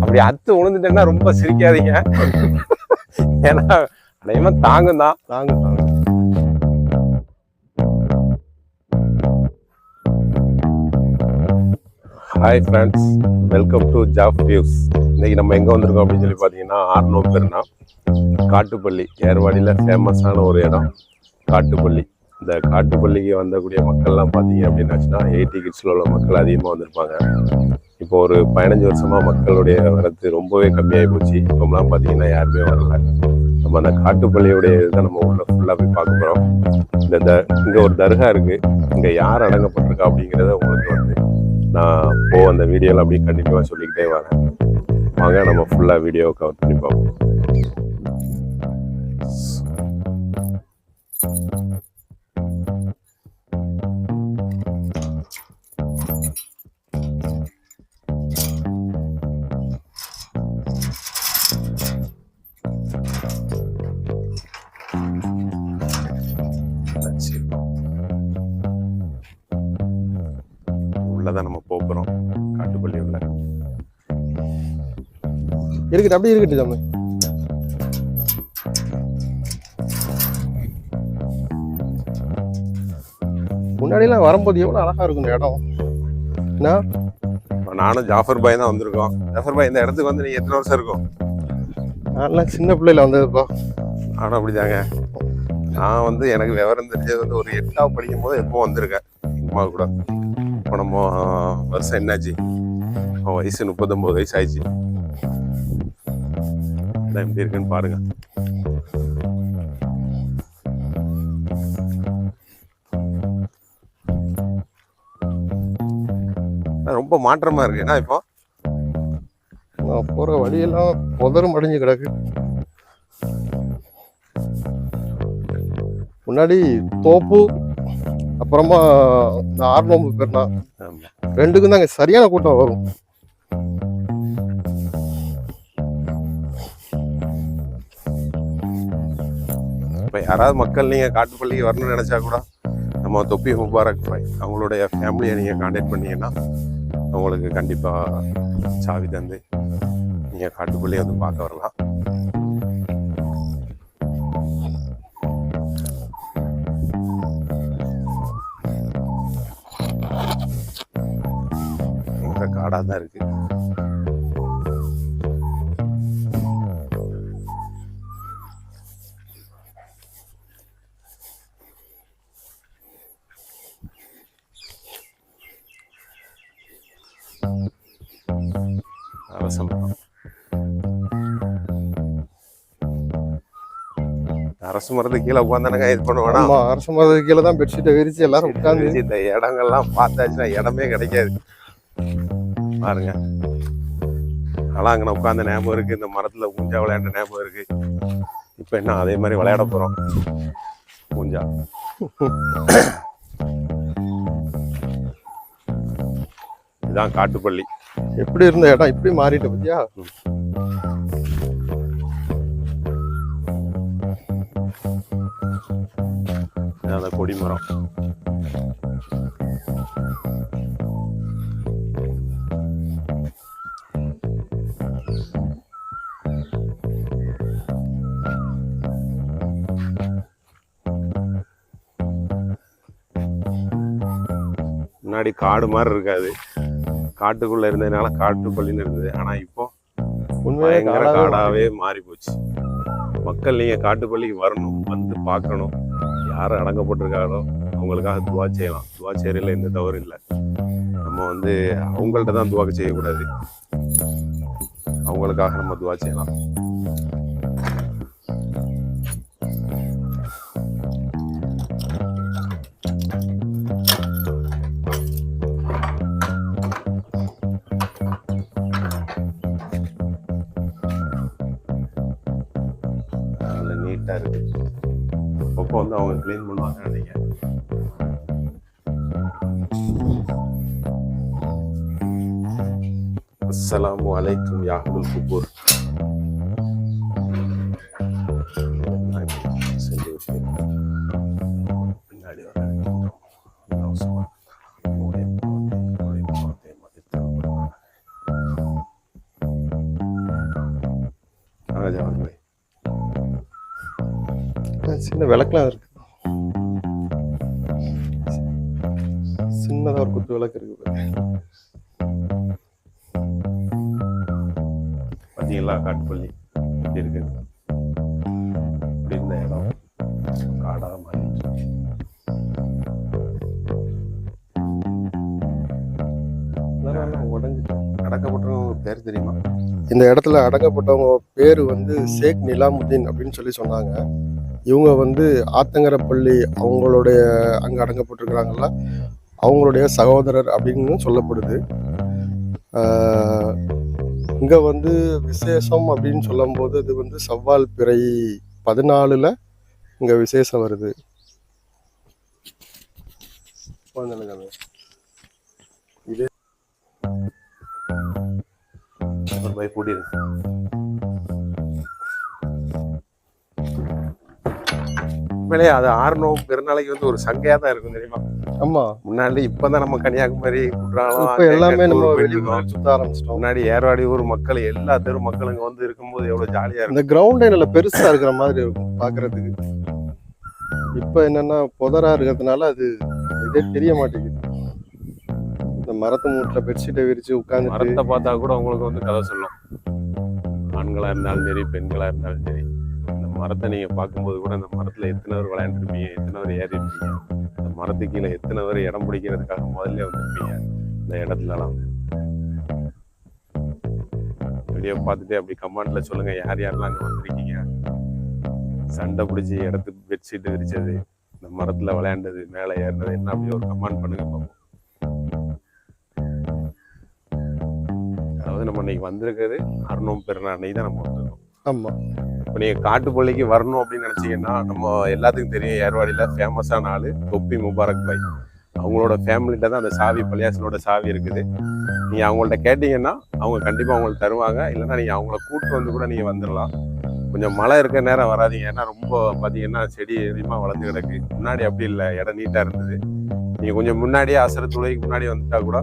அப்படி அத்து உழுந்துட்டேன்னா ரொம்ப சிரிக்காதீங்க. ஏன்னா அநேகமா தாங்கும் தான் தாங்க தாங்க. Hi friends welcome to job views இன்னைக்கு நம்ம எங்கே வந்திருக்கோம் அப்படின்னு சொல்லி பார்த்தீங்கன்னா ஆர்னோ பெருனா காட்டுப்பள்ளி ஏர்வாடியில் ஃபேமஸான ஒரு இடம். காட்டுப்பள்ளி. இந்த காட்டுப்பள்ளிக்கு வந்தக்கூடிய மக்கள்லாம் பார்த்தீங்க அப்படின்னாச்சுன்னா எயிட்டி கிட்ஸில் உள்ள மக்கள் அதிகமாக வந்திருப்பாங்க. இப்போ ஒரு பதினஞ்சு வருஷமாக மக்களுடைய வரத்து ரொம்பவே கம்மியாகி போச்சு. இப்போலாம் பார்த்தீங்கன்னா யாருமே வரல. நம்ம அந்த காட்டுப்பள்ளியுடைய இதை நம்ம உள்ள ஃபுல்லாக போய் பார்க்க போகிறோம் இந்த த இங்கே ஒரு தர்கா இருக்குது இங்கே யார் அடங்கப்பட்டிருக்கா அப்படிங்கிறத உங்களுக்கு வந்து நான் போ அந்த வீடியோவில் அப்படியே கண்டினியூவாக சொல்லிக்கிட்டே வரேன். வாங்க நம்ம ஃபுல்லாக வீடியோ கவர் பண்ணி பார்ப்போம். உள்ளதான் நம்ம போகிறோம் காட்டுப்பள்ளி உள்ள. இருக்கட்டும் அப்படியே இருக்கட்டும் தம்பி முன்னாடிலாம் வரும்போது எவ்வளோ அழகா இருக்கும் இந்த இடம். என்ன? நானும் ஜாஃபர் பாய் தான் வந்திருக்கோம். ஜாஃபர் பாய் இந்த இடத்துக்கு வந்து நீங்க எத்தனை வருஷம் இருக்கும்? நான்லாம் சின்ன பிள்ளையில வந்ததுப்பா. நானும் அப்படிதாங்க. நான் வந்து எனக்கு விவரம் தெரிஞ்சது வந்து ஒரு எட்டாவது படிக்கும் போது எப்போ வந்திருக்கேன். அம்மா கூட. இப்போ வருஷம் என்னாச்சு? அவன் வயசு முப்பத்தொம்போது வயசு ஆயிடுச்சு. எப்படி இருக்குன்னு பாருங்க. ரொம்ப மாற்றமா இருக்கு. ஏன்னா இப்போ? நான் போற வழியெல்லாம் புதரும் அடைஞ்சு கிடக்கு. முன்னாடி தோப்பு அப்புறமா இந்த ஆர்நோம்பு பெருனா. ரெண்டுக்கும் தாங்க சரியான கூட்டம் வரும் இப்போ யாராவது மக்கள் நீங்கள் காட்டுப்பள்ளிக்கு வரணும்னு நினச்சா கூட நம்ம தொப்பி முபாரக் பாய் அவங்களுடைய ஃபேமிலியை நீங்கள் காண்டாக்ட் பண்ணீங்கன்னா அவங்களுக்கு கண்டிப்பாக சாவி தந்து நீங்கள் காட்டுப்பள்ளியை வந்து பார்க்க வரலாம் காடாக தான் இருக்கு அரச மரத்துக்கு கீழே உட்காந்தானுங்க இது பண்ண வேணாம் அரச மரத்துக்கு கீழே தான் பெட்ஷீட்டை விரிச்சு எல்லாரும் உட்காந்து இந்த இடங்கள்லாம் பார்த்தாச்சுன்னா இடமே கிடைக்காது. பாருங்க. ஆனால் அங்கே உட்காந்த ஞாபகம் இருக்கு. இந்த மரத்துல ஊஞ்சா விளையாண்ட ஞாபகம் இருக்கு. இப்போ என்ன அதே மாதிரி விளையாட போறோம். ஊஞ்சா இதுதான் காட்டுப்பள்ளி. எப்படி இருந்த இடம்? இப்படி மாறிட்டு பத்தியா? அந்த கொடிமரம் முன்னாடி காடு மாதிரி இருக்காது. காட்டுக்குள்ள இருந்ததுனால காட்டுப்பள்ளின்னு இருந்தது. ஆனா இப்போ பயங்கர காடாவே மாறி போச்சு மக்கள் நீங்க காட்டுப்பள்ளிக்கு வரணும் வந்து பார்க்கணும். யார் அடங்கப்பட்டிருக்காங்களோ அவங்களுக்காக துவா செய்யலாம். துவா செய்யறதுல எந்த தவறு இல்லை. நம்ம வந்து அவங்கள்ட்ட தான் துவா செய்யக்கூடாது. அவங்களுக்காக நம்ம துவா செய்யலாம். நீட்டாக இருக்குது அப்பப்போ வந்து அவங்க க்ளீன் பண்ணுவாங்கன்னு நினைக்கிறேன். அஸ்லாம் வலைக்கும் யாகுல் குபூர். Gracias. சின்ன விளக்குலாம் இருக்கு. சின்னதா ஒரு குத்து விளக்கு இருக்கு பாரு. பார்த்தீங்களா காட்டுப்பள்ளி. எப்படி இருக்கு? இப்படி இருந்த இடம். காடாக உடைஞ்சிட்டு அடக்கப்பட்டவங்க பேர் தெரியுமா? இந்த இடத்துல அடக்கப்பட்டவங்க பேர் வந்து ஷேக் நிலாமுதீன் அப்படின்னு சொல்லி சொன்னாங்க. இவங்க வந்து ஆத்தங்கரப்பள்ளி அவங்களுடைய அங்கே அடங்கப்பட்டிருக்கிறாங்கல்ல அவங்களுடைய சகோதரர் அப்படின்னு சொல்லப்படுது. இங்கே வந்து விசேஷம் அப்படின்னு சொல்லும்போது இது வந்து செவ்வால் பிறை பதினாலில் இங்கே விசேஷம் வருது. இதே கூட்டியிருக்கு உண்மையிலேயே அது ஆறுனோம் பெருநாளைக்கு வந்து ஒரு சங்கையா தான் இருக்கும் தெரியுமா? ஆமா. முன்னாடி இப்பதான் நம்ம கன்னியாகுமரி குற்றாலம் இப்போ எல்லாமே நம்ம வெளியூர். சுத்த ஆரம்பிச்சிட்டோம். முன்னாடி ஏர்வாடி ஊர் மக்கள் எல்லா தெரு மக்கள் இங்க வந்து இருக்கும்போது எவ்வளவு ஜாலியா இருக்கும். இந்த கிரவுண்டே நல்ல பெருசா இருக்கிற மாதிரி இருக்கும் பாக்குறதுக்கு. இப்ப என்னன்னா புதரா இருக்கிறதுனால அது இதே தெரிய மாட்டேங்குது. இந்த மரத்து மூட்டில் பெட்ஷீட்டை விரிச்சு உட்காந்துட்டு மரத்தை பார்த்தா கூட உங்களுக்கு வந்து கதை சொல்லும். ஆண்களா இருந்தாலும் சரி பெண்களா இருந்தாலும் சரி. மரத்தை நீங்க பார்க்கும்போது கூட இந்த மரத்துல எத்தனை பேர் விளையாண்டுருப்பீங்க எத்தனை பேர் ஏறி இருப்பீங்க இந்த மரத்துக்கு கீழே எத்தனை பேர் இடம் பிடிக்கிறதுக்காக முதல்ல வந்துருப்பீங்க இந்த இடத்துலலாம்? வீடியோ பார்த்துட்டு அப்படி கமெண்ட்ல சொல்லுங்க யார் யாரெல்லாம் அங்க வந்திருக்கீங்க? சண்டை பிடிச்சி இடத்துக்கு பெட்ஷீட் விரிச்சது இந்த மரத்துல விளையாண்டது மேலே ஏறினது என்ன அப்படி ஒரு கமெண்ட் பண்ணுங்க பார்ப்போம் அதாவது நம்ம இன்னைக்கு வந்திருக்கிறது அருணம் பெருநாள் அன்னைக்கு தான் நம்ம வந்திருக்கோம். ஆமா. இப்போ நீங்கள் காட்டுப்பள்ளிக்கு வரணும் அப்படின்னு நினச்சிங்கன்னா நம்ம எல்லாத்துக்கும் தெரியும் ஏர்வாடியில் ஃபேமஸான ஆள் தொப்பி முபாரக் பாய். அவங்களோட ஃபேமிலிட்ட தான் அந்த சாவி பள்ளியாசனோட சாவி இருக்குது. நீங்கள் அவங்கள்ட்ட கேட்டிங்கன்னா அவங்க கண்டிப்பாக அவங்களுக்கு தருவாங்க. இல்லைன்னா நீங்கள் அவங்கள கூப்பிட்டு வந்து கூட நீங்கள் வந்துடலாம். கொஞ்சம் மழை இருக்க நேரம் வராதீங்க. ஏன்னா ரொம்ப பார்த்தீங்கன்னா செடி அதிகமாக வளர்ந்து கிடக்கு. முன்னாடி அப்படி இல்லை. இடம் நீட்டாக இருந்தது. நீங்கள் கொஞ்சம் முன்னாடியே அசர துளைக்கு முன்னாடி வந்துட்டா கூட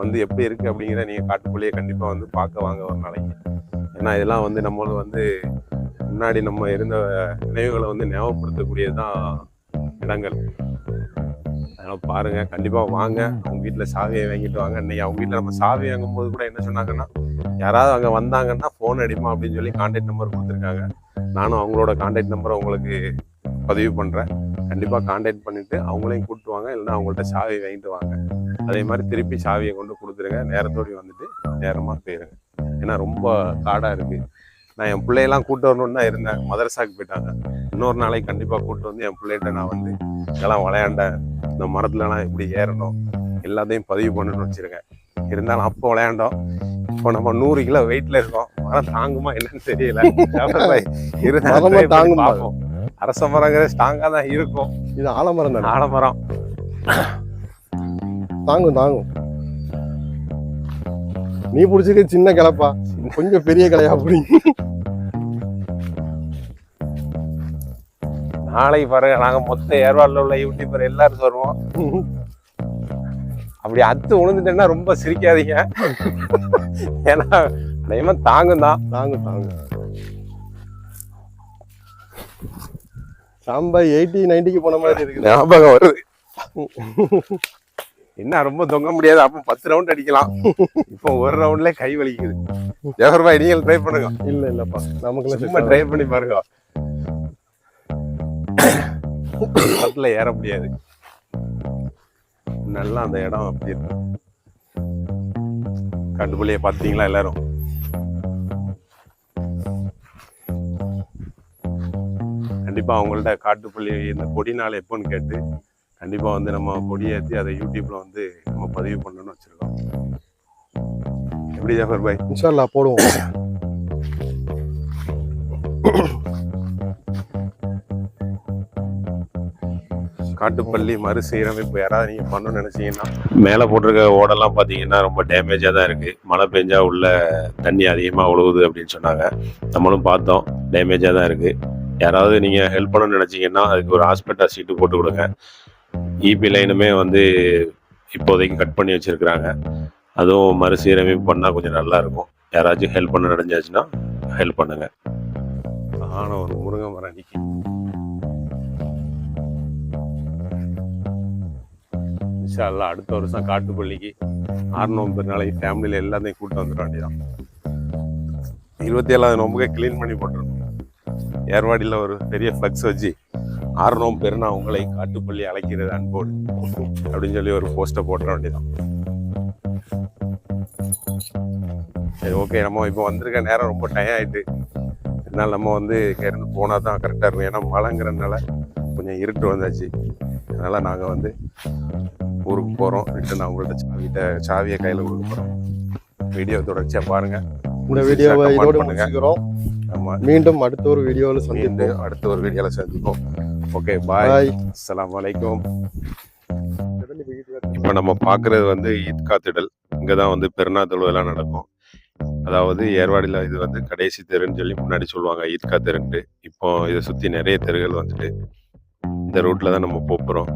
வந்து எப்படி இருக்குது அப்படிங்கிற நீங்கள் காட்டுக்குள்ளேயே கண்டிப்பாக வந்து பார்க்க வாங்க ஒரு நாளைக்கு. ஏன்னா இதெல்லாம் வந்து நம்மளும் வந்து முன்னாடி நம்ம இருந்த நினைவுகளை வந்து ஞாபகப்படுத்தக்கூடியதுதான் இடங்கள். அதனால பாருங்க கண்டிப்பா வாங்க. அவங்க வீட்டுல சாவியை வாங்கிட்டு வாங்க. இன்னைக்கு அவங்க வீட்டுல நம்ம சாவி வாங்கும் போது கூட என்ன சொன்னாங்கன்னா யாராவது அங்க வந்தாங்கன்னா ஃபோன் அடிமா அப்படின்னு சொல்லி கான்டாக்ட் நம்பர் கொடுத்துருக்காங்க. நானும் அவங்களோட கான்டாக்ட் நம்பரை உங்களுக்கு பதிவு பண்றேன். கண்டிப்பா கான்டாக்ட் பண்ணிட்டு அவங்களையும் கூப்பிட்டு வாங்க. இல்லைன்னா அவங்கள்ட்ட சாவியை வாங்கிட்டு வாங்க. அதே மாதிரி திருப்பி சாவியை கொண்டு கொடுத்துருங்க. நேரத்தோடு வந்துட்டு நேரமா போயிருங்க. ஏன்னா ரொம்ப காடா இருக்கு. நான் என் பிள்ளையெல்லாம் கூட்டு வரணும்னு தான் இருந்தேன். மதரசாக்கு போயிட்டாங்க. இன்னொரு நாளைக்கு கண்டிப்பாக கூட்டு வந்து என் பிள்ளைகிட்ட நான் வந்து இதெல்லாம் விளையாண்டேன். இந்த மரத்துலலாம் எப்படி ஏறணும்? எல்லாத்தையும் பதிவு பண்ணணும்னு வச்சிருக்கேன். இருந்தாலும் அப்போ விளையாண்டோம். இப்போ நம்ம நூறு கிலோ வெயிட்ல இருக்கோம். மரம் தாங்குமா என்னன்னு தெரியல. இருந்தாலும் தாங்குமா? பார்ப்போம். அரச மரங்கிற ஸ்ட்ராங்கா தான் இருக்கும். இது ஆலமரம் தானே? ஆலமரம். தாங்கும் தாங்கும். நீ பிடிச்சிருக்க சின்ன கிளப்பா. கொஞ்சம் பெரிய கிளையா பிடிங்க நாளைக்கு பாருங்க நாங்க மொத்த ஏர்வாடில் உள்ள யூடியூபர் எல்லாரும் வருவோம். அப்படி அத்து உழுந்துட்டேன்னா ரொம்ப சிரிக்காதீங்க. ஏன்னா அநேகமா தாங்கும் தான். தாங்கும் தாங்கும். சாம்பா எயிட்டி நைன்டிக்கு போன மாதிரி இருக்குது. ஞாபகம் வருது. என்ன ரொம்ப தொங்க முடியாது. அப்போ பத்து ரவுண்ட் அடிக்கலாம். இப்போ ஒரு ரவுண்ட்ல கை வலிக்குது. ஜவஹர் பாய் நீங்கள் ட்ரை பண்ணுங்க. இல்ல இல்லப்பா. நமக்குலாம் சும்மா ட்ரை பண்ணி பாருங்க. பக்கத்துல ஏற முடியாது. நல்லா அந்த இடம் அப்படி இருக்கும் கண்டுபிள்ளைய பார்த்தீங்களா எல்லாரும்? கண்டிப்பா அவங்கள்ட்ட காட்டுப்பள்ளி இந்த கொடி நாள் எப்போன்னு கேட்டு கண்டிப்பா வந்து நம்ம கொடியேற்றி அதை யூடியூப்ல வந்து நம்ம பதிவு பண்ணணும்னு வச்சிருக்கோம். எப்படி ஜாஃபர் பாய் இன்ஷால்லா போடுவோம். காட்டுப்பள்ளி மறுசீரமைப்பு யாராவது நீங்க பண்ணணும்னு நினைச்சீங்கன்னா. மேலே போட்டிருக்க ஓடெல்லாம் பார்த்தீங்கன்னா ரொம்ப டேமேஜாக தான் இருக்கு. மழை பெஞ்சா உள்ள தண்ணி அதிகமாக ஒழுகுது அப்படின்னு சொன்னாங்க. நம்மளும் பார்த்தோம் டேமேஜாக தான் இருக்கு. யாராவது நீங்க ஹெல்ப் பண்ணணும்னு நினைச்சீங்கன்னா அதுக்கு ஒரு ஹாஸ்பிட்டல் சீட்டு போட்டு கொடுங்க. இபி லைனுமே வந்து இப்போதைக்கு கட் பண்ணி வச்சிருக்கிறாங்க. அதுவும் மறுசீரமைப்பு பண்ணால் கொஞ்சம் நல்லா இருக்கும். யாராச்சும் ஹெல்ப் பண்ண நினைஞ்சாச்சுன்னா ஹெல்ப் பண்ணுங்க. அழகான ஒரு முருங்கை மரம் நிக்கி இன்ஷா அடுத்த வருஷம் காட்டுப்பள்ளிக்கு ஆறு நோம்பு நாளைக்கு ஃபேமிலியில் எல்லாத்தையும் கூட்டு வந்துட வேண்டியதான் இருபத்தி ஏழாவது நோம்புக்கே க்ளீன் பண்ணி போட்டுருணும். ஏர்வாடியில் ஒரு பெரிய ஃப்ளக்ஸ் வச்சு ஆறு நோம்பு பெருனா உங்களை காட்டுப்பள்ளி அழைக்கிறது அன்போடு அப்படின்னு சொல்லி ஒரு போஸ்ட்டை போட்டுற வேண்டியதான் சரி ஓகே நம்ம இப்போ வந்திருக்க நேரம் ரொம்ப டயம் ஆயிட்டு. இருந்தாலும் நம்ம வந்து இங்கேருந்து போனால் தான் கரெக்டாக இருக்கும். ஏன்னா மழைங்கிறதுனால கொஞ்சம் இருட்டு வந்தாச்சு. அதனால் நாங்கள் வந்து ஊருக்கு போகிறோம் ரிட்டன் அவங்கள்ட்ட சாவிட்ட சாவியை கையில் கொடுக்க போகிறோம் வீடியோ தொடர்ச்சியாக பாருங்கள் இந்த வீடியோவை இதோட முடிச்சுக்கிறோம். நம்ம மீண்டும் அடுத்த ஒரு வீடியோவில் சந்திப்போம். அடுத்த ஒரு வீடியோவில் சந்திப்போம். ஓகே பாய் அஸ்ஸலாமு அலைக்கும் இப்போ நம்ம பார்க்குறது வந்து ஈத்கா திடல். இங்கே தான் வந்து பெருநா தொழுவெல்லாம் நடக்கும். அதாவது ஏர்வாடியில் இது வந்து கடைசி தெருன்னு சொல்லி முன்னாடி சொல்லுவாங்க ஈத்கா தெருன்ட்டு. இப்போ இதை சுற்றி நிறைய தெருகள் வந்துட்டு இந்த ரூட்டில் தான் நம்ம போகிறோம்